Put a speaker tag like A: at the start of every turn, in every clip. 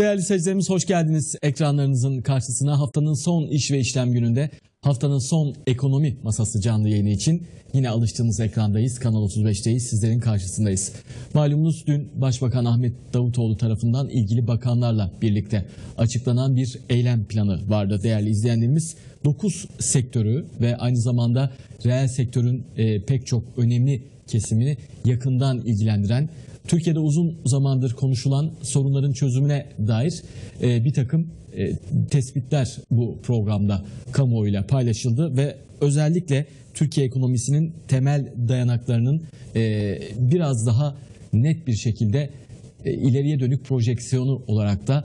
A: Değerli seyircilerimiz hoş geldiniz ekranlarınızın karşısına. Haftanın son iş ve işlem gününde haftanın son ekonomi masası canlı yayını için yine alıştığınız ekrandayız. Kanal 35'teyiz. Sizlerin karşısındayız. Malumunuz dün Başbakan Ahmet Davutoğlu tarafından ilgili bakanlarla birlikte açıklanan bir eylem planı vardı değerli izleyenlerimiz. 9 sektörü ve aynı zamanda reel sektörün e, pek çok önemli kesimini yakından ilgilendiren Türkiye'de uzun zamandır konuşulan sorunların çözümüne dair e, bir takım e, tespitler bu programda kamuoyuyla paylaşıldı ve özellikle Türkiye ekonomisinin temel dayanaklarının e, biraz daha net bir şekilde ileriye dönük projeksiyonu olarak da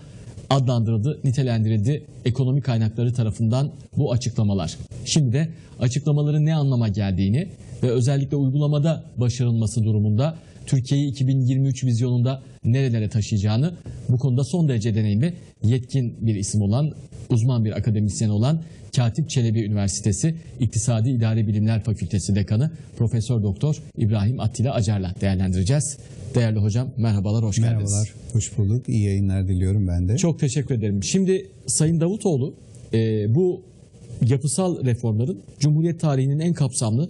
A: adlandırıldı, nitelendirildi ekonomi kaynakları tarafından bu açıklamalar. Şimdi de açıklamaların ne anlama geldiğini ve özellikle uygulamada başarılması durumunda Türkiye'yi 2023 vizyonunda nerelere taşıyacağını bu konuda son derece deneyimli, yetkin bir isim olan, uzman bir akademisyen olan Katip Çelebi Üniversitesi İktisadi İdari Bilimler Fakültesi Dekanı Profesör Doktor İbrahim Attila Acar'la değerlendireceğiz. Değerli hocam merhabalar, hoş geldiniz.
B: Merhabalar, hoş bulduk. İyi yayınlar diliyorum ben de.
A: Çok teşekkür ederim. Şimdi Sayın Davutoğlu e, bu yapısal reformların Cumhuriyet tarihinin en kapsamlı,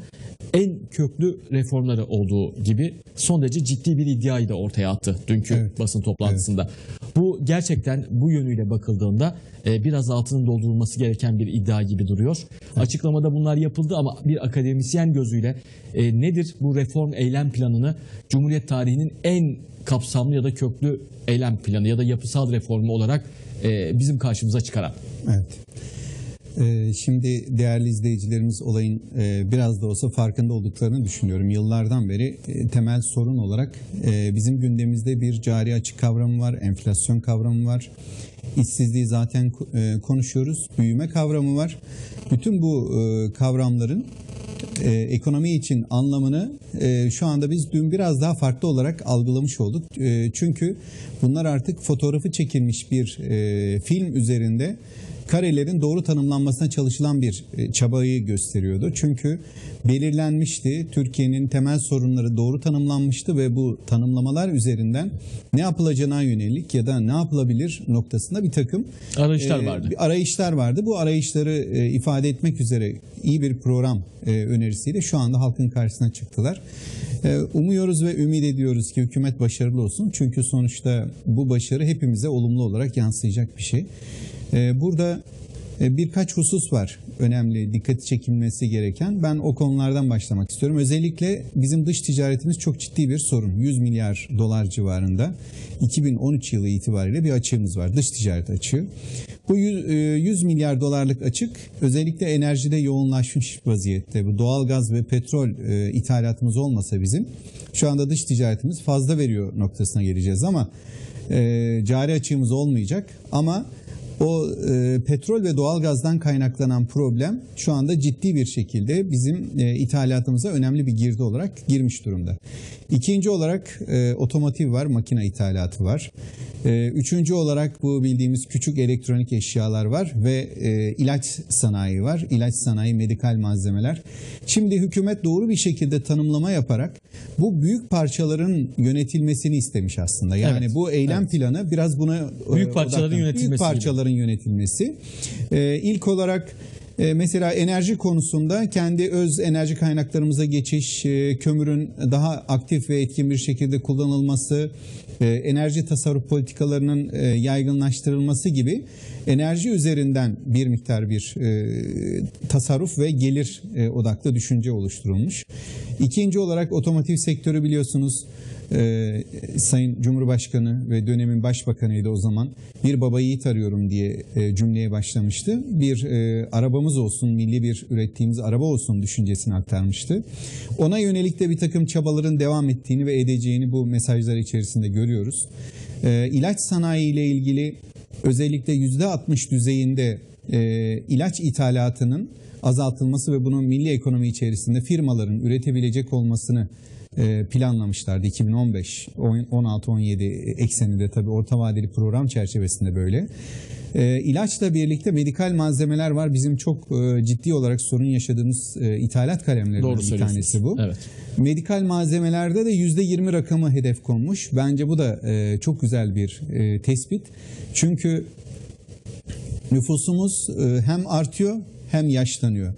A: en köklü reformları olduğu gibi son derece ciddi bir iddiayı da ortaya attı dünkü
B: Evet.
A: basın toplantısında. Bu gerçekten bu yönüyle bakıldığında e, biraz altının doldurulması gereken bir iddia gibi duruyor. Açıklamada bunlar yapıldı ama bir akademisyen gözüyle e, nedir bu reform eylem planını Cumhuriyet tarihinin en kapsamlı ya da köklü eylem planı ya da yapısal reformu olarak e, bizim karşımıza çıkaran?
B: Evet. Ee, şimdi değerli izleyicilerimiz olayın e, biraz da olsa farkında olduklarını düşünüyorum. Yıllardan beri e, temel sorun olarak e, bizim gündemimizde bir cari açık kavramı var, enflasyon kavramı var. İşsizliği zaten konuşuyoruz, büyüme kavramı var. Bütün bu kavramların ekonomi için anlamını e, şu anda biz dün biraz daha farklı olarak algılamış olduk. Çünkü bunlar artık fotoğrafı çekilmiş bir film üzerinde karelerin doğru tanımlanmasına çalışılan bir e, çabayı gösteriyordu. Çünkü belirlenmişti, Türkiye'nin temel sorunları doğru tanımlanmıştı ve bu tanımlamalar üzerinden ne yapılacağına yönelik ya da ne yapılabilir noktasında bir takım
A: Arayışlar
B: e,
A: vardı.
B: arayışlar vardı. Bu arayışları e, ifade etmek üzere iyi bir program e, önerisiyle şu anda halkın karşısına çıktılar. Umuyoruz ve ümit ediyoruz ki hükümet başarılı olsun. Çünkü sonuçta bu başarı hepimize olumlu olarak yansıyacak bir şey. E, burada e, birkaç husus var önemli, dikkati çekilmesi gereken. Ben o konulardan başlamak istiyorum. Özellikle bizim dış ticaretimiz çok ciddi bir sorun. 100 milyar dolar civarında 2013 yılı itibariyle bir açığımız var. Dış ticaret açığı. Bu 100, e, 100 milyar dolarlık açık özellikle enerjide yoğunlaşmış vaziyette. Bu doğal gaz ve petrol e, ithalatımız olmasa bizim şu anda dış ticaretimiz fazla veriyor noktasına geleceğiz ama cari açığımız olmayacak ama o e, petrol ve doğalgazdan kaynaklanan problem şu anda ciddi bir şekilde bizim e, ithalatımıza önemli bir girdi olarak girmiş durumda. İkinci olarak e, otomotiv var, makine ithalatı var. E, üçüncü olarak bu bildiğimiz küçük elektronik eşyalar var ve e, ilaç sanayi var. İlaç sanayi, medikal malzemeler. Şimdi hükümet doğru bir şekilde tanımlama yaparak bu büyük parçaların yönetilmesini istemiş aslında. Yani
A: Evet,
B: bu eylem planı biraz buna e,
A: Büyük parçaların
B: odaklan-
A: yönetilmesi
B: Büyük
A: gibi.
B: parçaların yönetilmesi. Ee, ilk olarak e, mesela enerji konusunda kendi öz enerji kaynaklarımıza geçiş, e, kömürün daha aktif ve etkin bir şekilde kullanılması, e, enerji tasarruf politikalarının yaygınlaştırılması gibi enerji üzerinden bir miktar bir tasarruf ve gelir odaklı düşünce oluşturulmuş. İkinci olarak otomotiv sektörü biliyorsunuz e, Sayın Cumhurbaşkanı ve dönemin başbakanıydı o zaman bir baba yiğit arıyorum diye e, cümleye başlamıştı. Bir e, arabamız olsun, milli bir ürettiğimiz araba olsun düşüncesini aktarmıştı. Ona yönelik de bir takım çabaların devam ettiğini ve edeceğini bu mesajlar içerisinde görüyoruz. E, ilaç sanayi ile ilgili özellikle %60 düzeyinde e, ilaç ithalatının azaltılması ve bunun milli ekonomi içerisinde firmaların üretebilecek olmasını planlamışlardı 2015 16-17 ekseninde tabii orta vadeli program çerçevesinde böyle. E, ilaçla birlikte medikal malzemeler var. Bizim çok e, ciddi olarak sorun yaşadığımız e, ithalat kalemlerinden
A: Doğru
B: bir tanesi bu.
A: Evet.
B: Medikal malzemelerde de %20 rakamı hedef konmuş. Bence bu da e, çok güzel bir e, tespit. Çünkü nüfusumuz e, hem artıyor hem yaşlanıyor.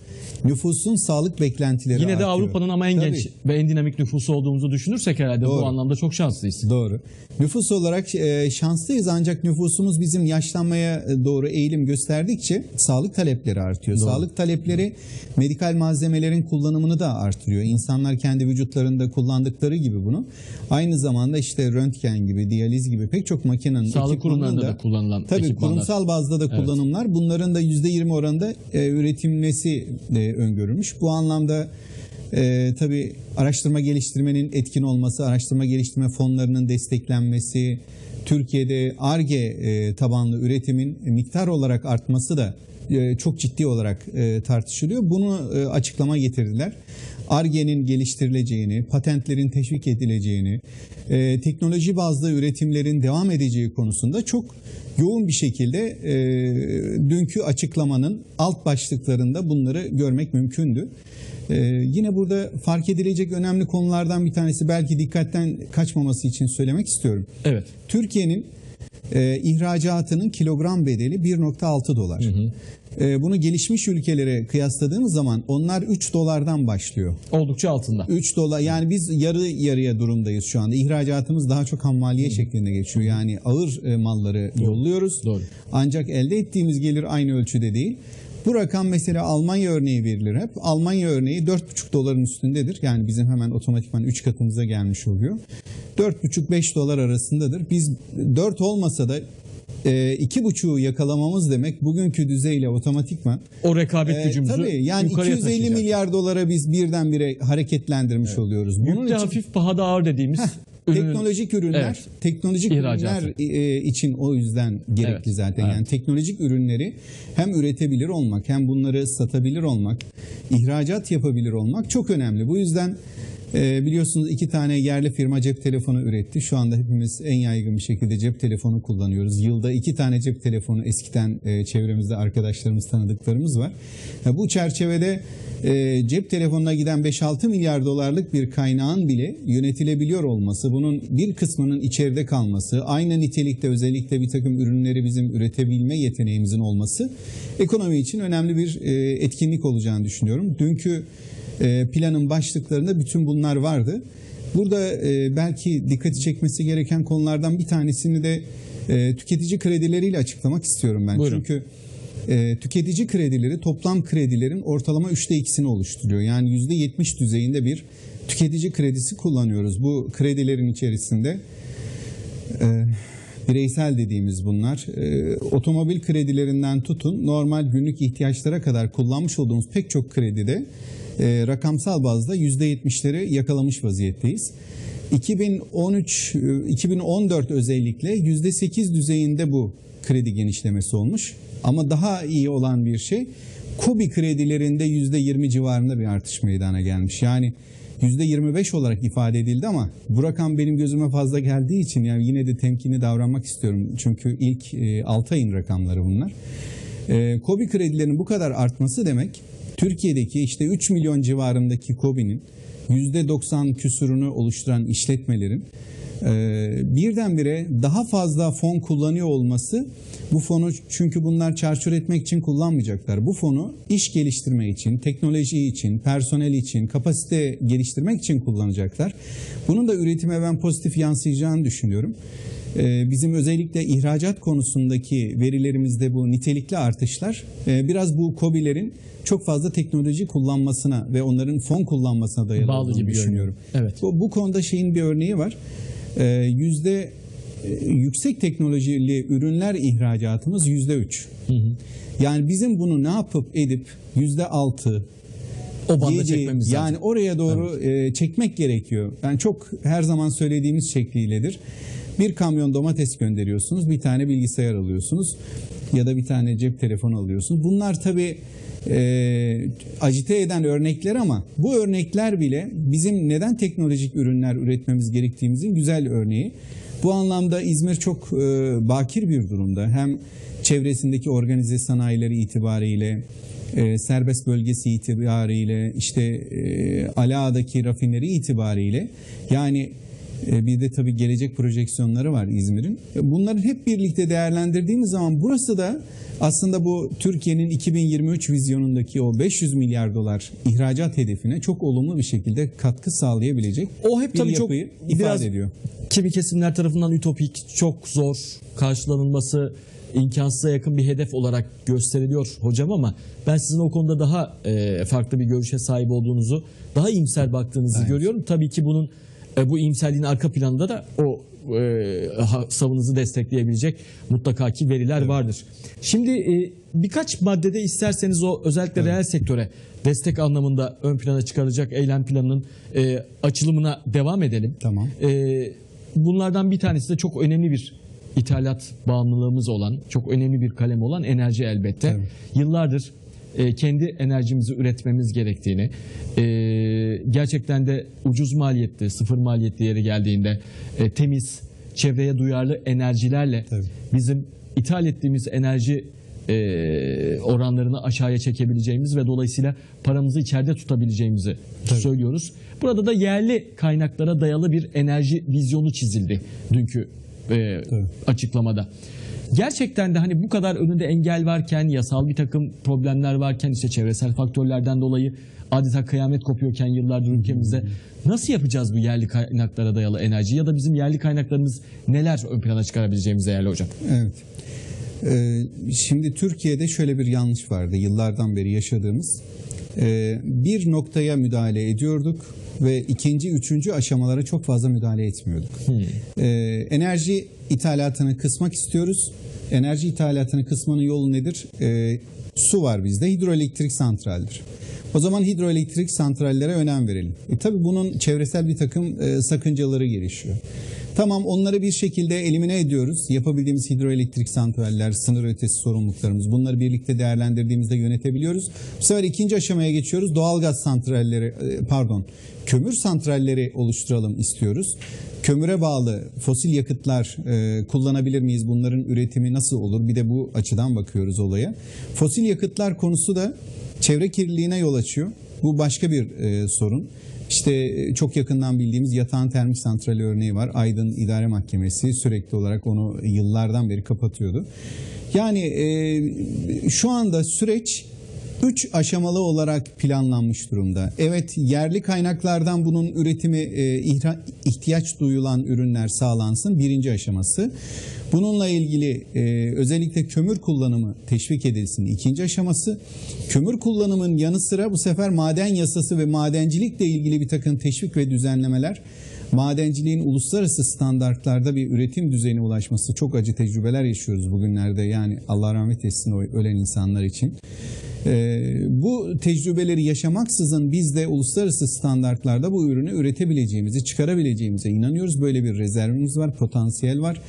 B: Nüfusun sağlık beklentileri
A: Yine de
B: artıyor.
A: Avrupa'nın ama en
B: Tabii.
A: genç ve en dinamik nüfusu olduğumuzu düşünürsek herhalde
B: Doğru.
A: bu anlamda çok şanslıyız.
B: Doğru. Nüfus olarak e, şanslıyız ancak nüfusumuz bizim yaşlanmaya doğru eğilim gösterdikçe sağlık talepleri artıyor. Sağlık talepleri medikal malzemelerin kullanımını da artırıyor. İnsanlar kendi vücutlarında kullandıkları gibi bunu aynı zamanda işte röntgen gibi, diyaliz gibi pek çok makinenin
A: Sağlık kurumlarında da kullanılan
B: Tabii
A: ekipmanlar.
B: kurumsal bazda da kullanımlar bunların da %20 oranında e, üretilmesi e, öngörülmüş. Bu anlamda e, tabii araştırma geliştirmenin etkin olması, araştırma geliştirme fonlarının desteklenmesi, Türkiye'de ARGE e, tabanlı üretimin miktar olarak artması da e, çok ciddi olarak e, tartışılıyor. Bunu e, açıklama getirdiler. ARGE'nin geliştirileceğini, patentlerin teşvik edileceğini, e, teknoloji bazlı üretimlerin devam edeceği konusunda çok yoğun bir şekilde e, dünkü açıklamanın alt başlıklarında bunları görmek mümkündü. E, yine burada fark edilecek önemli konulardan bir tanesi belki dikkatten kaçmaması için söylemek istiyorum.
A: Evet.
B: Türkiye'nin e, ihracatının kilogram bedeli 1.6 dolar. E, bunu gelişmiş ülkelere kıyasladığımız zaman onlar 3 dolardan başlıyor.
A: Oldukça altında.
B: 3 dolar yani biz yarı yarıya durumdayız şu anda. İhracatımız daha çok hammaliye şeklinde geçiyor. Yani ağır e, malları yolluyoruz.
A: Doğru.
B: Ancak elde ettiğimiz gelir aynı ölçüde değil. Bu rakam mesela Almanya örneği verilir hep. Almanya örneği 4,5 doların üstündedir. Yani bizim hemen otomatikman 3 katımıza gelmiş oluyor. 4,5-5 dolar arasındadır. Biz 4 olmasa da e, iki buçuğu yakalamamız demek bugünkü düzeyle otomatikman
A: O rekabet
B: e,
A: gücümüzü
B: tabii yani
A: yukarıya
B: 250
A: taşıyacak.
B: milyar dolara biz birdenbire hareketlendirmiş oluyoruz. Bunun
A: Yükte
B: için
A: hafif pahada ağır dediğimiz ürünün-
B: teknolojik ürünler,
A: Evet.
B: teknolojik
A: İhracatı.
B: ürünler e, için o yüzden gerekli
A: Evet,
B: zaten.
A: evet.
B: Yani teknolojik ürünleri hem üretebilir olmak, hem bunları satabilir olmak, ihracat yapabilir olmak çok önemli. Bu yüzden e, biliyorsunuz iki tane yerli firma cep telefonu üretti. Şu anda hepimiz en yaygın bir şekilde cep telefonu kullanıyoruz. Yılda iki tane cep telefonu eskiden e, çevremizde arkadaşlarımız, tanıdıklarımız var. Bu çerçevede e, cep telefonuna giden 5-6 milyar dolarlık bir kaynağın bile yönetilebiliyor olması, bunun bir kısmının içeride kalması, aynı nitelikte özellikle bir takım ürünleri bizim üretebilme yeteneğimizin olması ekonomi için önemli bir e, etkinlik olacağını düşünüyorum. Dünkü planın başlıklarında bütün bunlar vardı. Burada e, belki dikkati çekmesi gereken konulardan bir tanesini de e, tüketici kredileriyle açıklamak istiyorum ben.
A: Buyurun.
B: Çünkü e, tüketici kredileri toplam kredilerin ortalama üçte ikisini oluşturuyor. Yani yüzde yetmiş düzeyinde bir tüketici kredisi kullanıyoruz. Bu kredilerin içerisinde e, bireysel dediğimiz bunlar. E, otomobil kredilerinden tutun normal günlük ihtiyaçlara kadar kullanmış olduğumuz pek çok kredide e, rakamsal bazda %70'leri yakalamış vaziyetteyiz. 2013 e, 2014 özellikle %8 düzeyinde bu kredi genişlemesi olmuş. Ama daha iyi olan bir şey KOBİ kredilerinde %20 civarında bir artış meydana gelmiş. Yani %25 olarak ifade edildi ama bu rakam benim gözüme fazla geldiği için yani yine de temkinli davranmak istiyorum. Çünkü ilk e, 6 ayın rakamları bunlar. E, KOBİ kredilerinin bu kadar artması demek Türkiye'deki işte 3 milyon civarındaki KOBİ'nin %90 küsurunu oluşturan işletmelerin e, birdenbire daha fazla fon kullanıyor olması bu fonu çünkü bunlar çarçur etmek için kullanmayacaklar. Bu fonu iş geliştirme için, teknoloji için, personel için, kapasite geliştirmek için kullanacaklar. Bunun da üretime ben pozitif yansıyacağını düşünüyorum. Ee, Bizim özellikle ihracat konusundaki verilerimizde bu nitelikli artışlar e, biraz bu KOBİ'lerin çok fazla teknoloji kullanmasına ve onların fon kullanmasına dayalı
A: Bağlı
B: olduğunu
A: gibi görünüyor.
B: düşünüyorum.
A: Evet.
B: Bu, bu konuda şeyin bir örneği var. Ee, Yüzde e, yüksek teknolojili ürünler ihracatımız yüzde üç. Yani bizim bunu ne yapıp edip yüzde altı,
A: O banda çekmemiz lazım.
B: yani oraya doğru e, çekmek gerekiyor. Yani çok her zaman söylediğimiz şekliyledir. Bir kamyon domates gönderiyorsunuz, bir tane bilgisayar alıyorsunuz ya da bir tane cep telefonu alıyorsunuz. Bunlar tabii e, acite eden örnekler ama bu örnekler bile bizim neden teknolojik ürünler üretmemiz gerektiğimizin güzel örneği. Bu anlamda İzmir çok e, bakir bir durumda. Hem çevresindeki organize sanayileri itibariyle, e, serbest bölgesi itibariyle, işte e, Ala'daki rafineri itibariyle yani bir de tabii gelecek projeksiyonları var İzmir'in. E, Bunların hep birlikte değerlendirdiğimiz zaman burası da aslında bu Türkiye'nin 2023 vizyonundaki o 500 milyar dolar ihracat hedefine çok olumlu bir şekilde katkı sağlayabilecek
A: O hep
B: bir
A: tabii çok
B: ifade
A: biraz
B: ediyor.
A: kimi kesimler tarafından ütopik, çok zor karşılanılması imkansıza yakın bir hedef olarak gösteriliyor hocam ama ben sizin o konuda daha e, farklı bir görüşe sahip olduğunuzu, daha iyimser baktığınızı
B: Evet.
A: görüyorum. Tabii ki bunun e, bu iyimserliğin arka planında da o e, savununuzu destekleyebilecek mutlaka ki veriler vardır. Şimdi e, birkaç maddede isterseniz o özellikle reel sektöre destek anlamında ön plana çıkaracak eylem planının e, açılımına devam edelim.
B: Tamam.
A: Ee, bunlardan bir tanesi de çok önemli bir ithalat bağımlılığımız olan, çok önemli bir kalem olan enerji elbette.
B: Tabii.
A: Yıllardır e, kendi enerjimizi üretmemiz gerektiğini, e, gerçekten de ucuz maliyetli, sıfır maliyetli yere geldiğinde e, temiz, çevreye duyarlı enerjilerle
B: Tabii.
A: bizim ithal ettiğimiz enerji e, oranlarını aşağıya çekebileceğimiz ve dolayısıyla paramızı içeride tutabileceğimizi söylüyoruz. Burada da yerli kaynaklara dayalı bir enerji vizyonu çizildi dünkü e,
B: Tabii.
A: açıklamada. Gerçekten de hani bu kadar önünde engel varken, yasal bir takım problemler varken, işte çevresel faktörlerden dolayı adeta kıyamet kopuyorken yıllardır ülkemizde nasıl yapacağız bu yerli kaynaklara dayalı enerji ya da bizim yerli kaynaklarımız neler ön plana çıkarabileceğimiz değerli hocam?
B: Evet. Ee, şimdi Türkiye'de şöyle bir yanlış vardı yıllardan beri yaşadığımız. Ee, bir noktaya müdahale ediyorduk ve ikinci, üçüncü aşamalara çok fazla müdahale etmiyorduk. Ee, enerji ithalatını kısmak istiyoruz. Enerji ithalatını kısmanın yolu nedir? Ee, su var bizde, hidroelektrik santraldir. O zaman hidroelektrik santrallere önem verelim. E, tabii bunun çevresel bir takım e, sakıncaları gelişiyor. Tamam onları bir şekilde elimine ediyoruz. Yapabildiğimiz hidroelektrik santraller, sınır ötesi sorumluluklarımız bunları birlikte değerlendirdiğimizde yönetebiliyoruz. Bu sefer ikinci aşamaya geçiyoruz. Doğalgaz santralleri e, pardon kömür santralleri oluşturalım istiyoruz. Kömüre bağlı fosil yakıtlar e, kullanabilir miyiz? Bunların üretimi nasıl olur? Bir de bu açıdan bakıyoruz olaya. Fosil yakıtlar konusu da çevre kirliliğine yol açıyor. Bu başka bir e, sorun. İşte e, çok yakından bildiğimiz yatağın termik santrali örneği var. Aydın İdare Mahkemesi sürekli olarak onu yıllardan beri kapatıyordu. Yani e, şu anda süreç üç aşamalı olarak planlanmış durumda. Evet yerli kaynaklardan bunun üretimi e, ihtiyaç duyulan ürünler sağlansın birinci aşaması. Bununla ilgili e, özellikle kömür kullanımı teşvik edilsin ikinci aşaması. Kömür kullanımın yanı sıra bu sefer maden yasası ve madencilikle ilgili bir takım teşvik ve düzenlemeler madenciliğin uluslararası standartlarda bir üretim düzeyine ulaşması çok acı tecrübeler yaşıyoruz bugünlerde. Yani Allah rahmet etsin o ölen insanlar için. Ee, bu tecrübeleri yaşamaksızın biz de uluslararası standartlarda bu ürünü üretebileceğimizi, çıkarabileceğimize inanıyoruz. Böyle bir rezervimiz var, potansiyel var.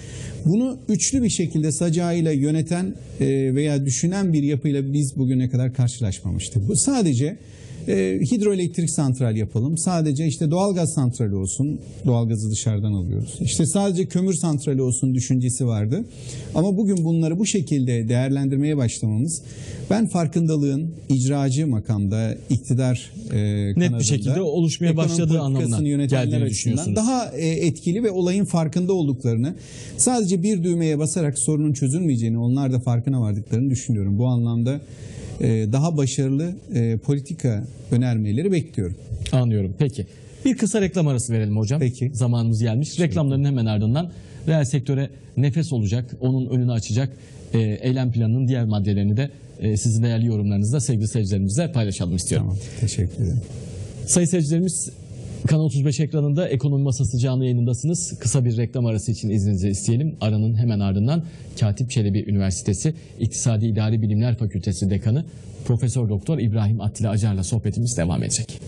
B: Bunu üçlü bir şekilde sacağıyla yöneten e, veya düşünen bir yapıyla biz bugüne kadar karşılaşmamıştık. Bu sadece e, hidroelektrik santral yapalım. Sadece işte doğalgaz santrali olsun. Doğalgazı dışarıdan alıyoruz. İşte sadece kömür santrali olsun düşüncesi vardı. Ama bugün bunları bu şekilde değerlendirmeye başlamamız ben farkındalığın icracı makamda iktidar e, kanadında,
A: bir şekilde oluşmaya başladığı anlamına geldiğini düşünüyorsunuz.
B: Daha e, etkili ve olayın farkında olduklarını sadece bir düğmeye basarak sorunun çözülmeyeceğini onlar da farkına vardıklarını düşünüyorum. Bu anlamda daha başarılı e, politika önermeleri bekliyorum.
A: Anlıyorum. Peki. Bir kısa reklam arası verelim hocam.
B: Peki.
A: Zamanımız gelmiş. Reklamların hemen ardından reel sektöre nefes olacak, onun önünü açacak e, eylem planının diğer maddelerini de e, sizin değerli yorumlarınızla sevgili seyircilerimizle paylaşalım istiyorum.
B: Tamam. Teşekkür ederim.
A: Sayın seyircilerimiz Kanal 35 ekranında Ekonomi Masası canlı yayınındasınız. Kısa bir reklam arası için izninizi isteyelim. Aranın hemen ardından Katip Çelebi Üniversitesi İktisadi İdari Bilimler Fakültesi Dekanı Profesör Doktor İbrahim Attila Acar'la sohbetimiz devam edecek.